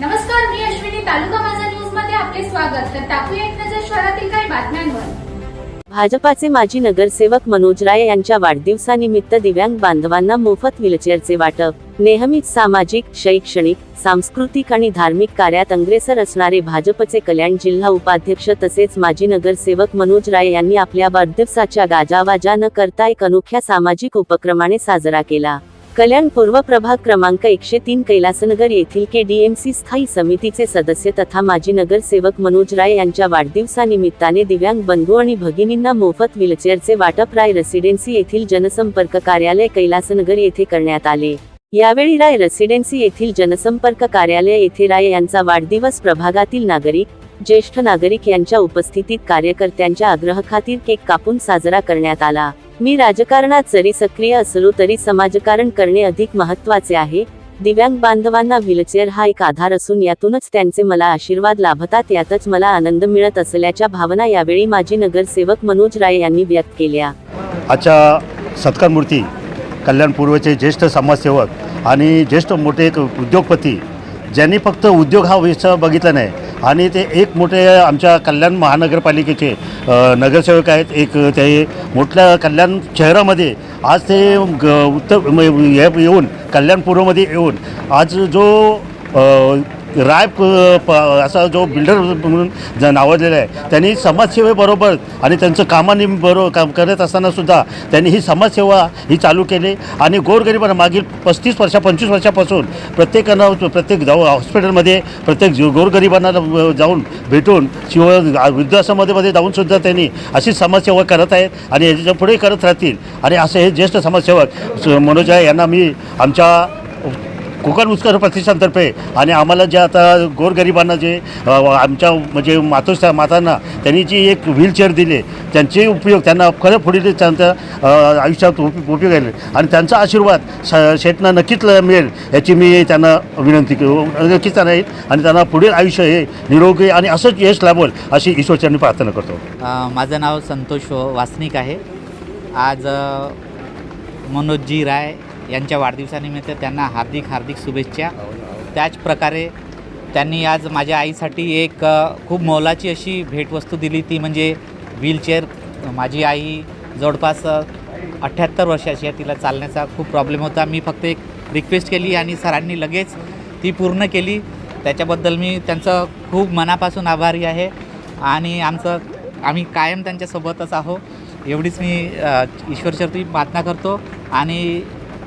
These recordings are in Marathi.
नमस्कार मी अश्विनी तालुका माझा न्यूजमध्ये आपले स्वागत. तर टाकूया एक नजर शहरातील काही बातम्यांवर. भाजपाचे माजी नगरसेवक मनोज राय यांच्या वाढदिवसानिमित्त दिव्यांग बांधवांना मोफत व्हीलचेअरचे वाटप. नेहमीच सामाजिक शैक्षणिक सांस्कृतिक आणि धार्मिक कार्यात अग्रेसर असणारे भाजपचे कल्याण जिल्हा उपाध्यक्ष तसेच माजी नगरसेवक मनोज राय यांनी आपल्या वाढदिवसाच्या गाजावाजा न करता एक अनोख्या सामाजिक उपक्रमाने साजरा केला. कल्याण पूर्व प्रभाग क्रमांक एकशे तीन कैलासनगर येथील के डीएमसी स्थायी समितीचे सदस्य तथा माजी नगरसेवक मनोज राय यांच्या वाढदिवसानिमित्ताने दिव्यांग बंधू आणि भगिनींना मोफत व्हीलचेअरचे वाटप राय रेसिडेन्सी येथील जनसंपर्क कार्यालय कैलासनगर येथे करण्यात आले. यावेळी राय रेसिडेन्सी येथील जनसंपर्क कार्यालय येथे राय यांचा वाढदिवस प्रभागातील नागरिक ज्येष्ठ नागरिक यांच्या उपस्थितीत कार्यकर्त्यांच्या आग्रहखातीर केक कापून साजरा करण्यात आला. मी राजकारणात जरी सक्रिय असलो तरी समाजकारण करणे अधिक महत्त्वाचे आहे. दिव्यांग बांधवांना व्हीलचेअर हा एक आधार असून यातूनच त्यांचे मला आशीर्वाद लाभतात यातच मला आनंद मिळत असल्याच्या भावना यावेळी माजी नगरसेवक मनोज राय यांनी व्यक्त केल्या. आजच्या सत्कार मूर्ती कल्याण पूर्वचे ज्येष्ठ समाजसेवक आणि ज्येष्ठ मोठे एक उद्योगपती ज्यांनी फक्त उद्योग हा विषय बघितला नाही आणि ते एक मोठे आमच्या कल्याण महानगरपालिकेचे नगरसेवक आहेत एक ते मोठ्या कल्याण शहरामध्ये आज ते ग उत्तर येऊन कल्याण पूर्वमध्ये येऊन आज जो राय प- असा जो बिल्डर म्हणून ज नावाजलेला आहे त्यांनी समाजसेवेबरोबर आणि त्यांचं कामाने बरोबर काम करत असतानासुद्धा त्यांनी ही समाजसेवा ही चालू केली आणि गोरगरिबांना मागील पस्तीस वर्षा पंचवीस वर्षापासून प्रत्येकानं प्रत्येक जाऊ हॉस्पिटलमध्ये प्रत्येक जीव- गोरगरिबांना जाऊन भेटून शिव वृद्धाश्रमामध्ये जाऊनसुद्धा त्यांनी अशी समाजसेवा करत आहेत आणि याच्यापुढे करत राहतील. आणि असे हे ज्येष्ठ समाजसेवक स- मनोज आहे यांना मी आमच्या कोकण उत्कर प्रतिष्ठानतर्फे. आणि आम्हाला जे आता गोरगरिबांना जे आमच्या म्हणजे मातोश्री मातांना त्यांनी जी एक व्हीलचेअर दिली त्यांचे उपयोग त्यांना खरं पुढील त्यांच्या आयुष्यात उप उपयोग आहे. आणि त्यांचा आशीर्वाद श शेटना नक्कीच मिळेल याची मी त्यांना विनंती करू नक्कीच येईल. आणि त्यांना पुढील आयुष्य हे निरोगी आणि असंच यश लाभेल अशी ईश्वरचरणी प्रार्थना करतो. माझं नाव संतोष वासनिक आहे. आज मनोजजी राय यांच्या वाढदिवसानिमित्त त्यांना हार्दिक हार्दिक शुभेच्छा. त्याच प्रकारे त्यांनी आज माझ्या आईसाठी एक खूप मोलाची अशी भेटवस्तू दिली. ती म्हणजे व्हीलचेअर. माझी आई जवळपास अठ्ठ्याहत्तर वर्षाची आहे. तिला चालण्याचा खूप प्रॉब्लेम होता. मी फक्त एक रिक्वेस्ट केली आणि सरांनी लगेच ती पूर्ण केली. त्याच्याबद्दल मी त्यांचं खूप मनापासून आभारी आहे. आणि आमचं आम्ही कायम त्यांच्यासोबतच आहो एवढीच मी अ, ईश्वरचरती प्रार्थना करतो. आणि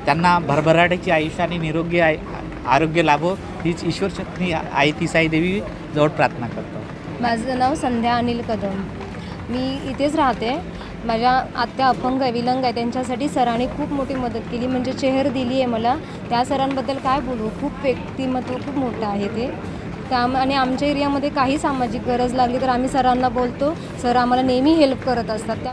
त्यांना भरभराटीची आयुष्य आणि निरोगी आय आरोग्य लाभो हीच ईश्वरचरणी आई ती साई देवी जवळ प्रार्थना करतो. माझं नाव संध्या अनिल कदम. मी इथेच राहते. माझ्या आत्या अपंग आहे विलंग आहे. त्यांच्यासाठी सरांनी खूप मोठी मदत केली. म्हणजे चेहर दिली आहे मला. त्या सरांबद्दल काय बोलू? खूप व्यक्तिमत्व खूप मोठं आहे ते. त्या आणि आमच्या एरियामध्ये काही सामाजिक गरज लागली तर आम्ही सरांना बोलतो. सर आम्हाला नेहमी हेल्प करत असतात. त्या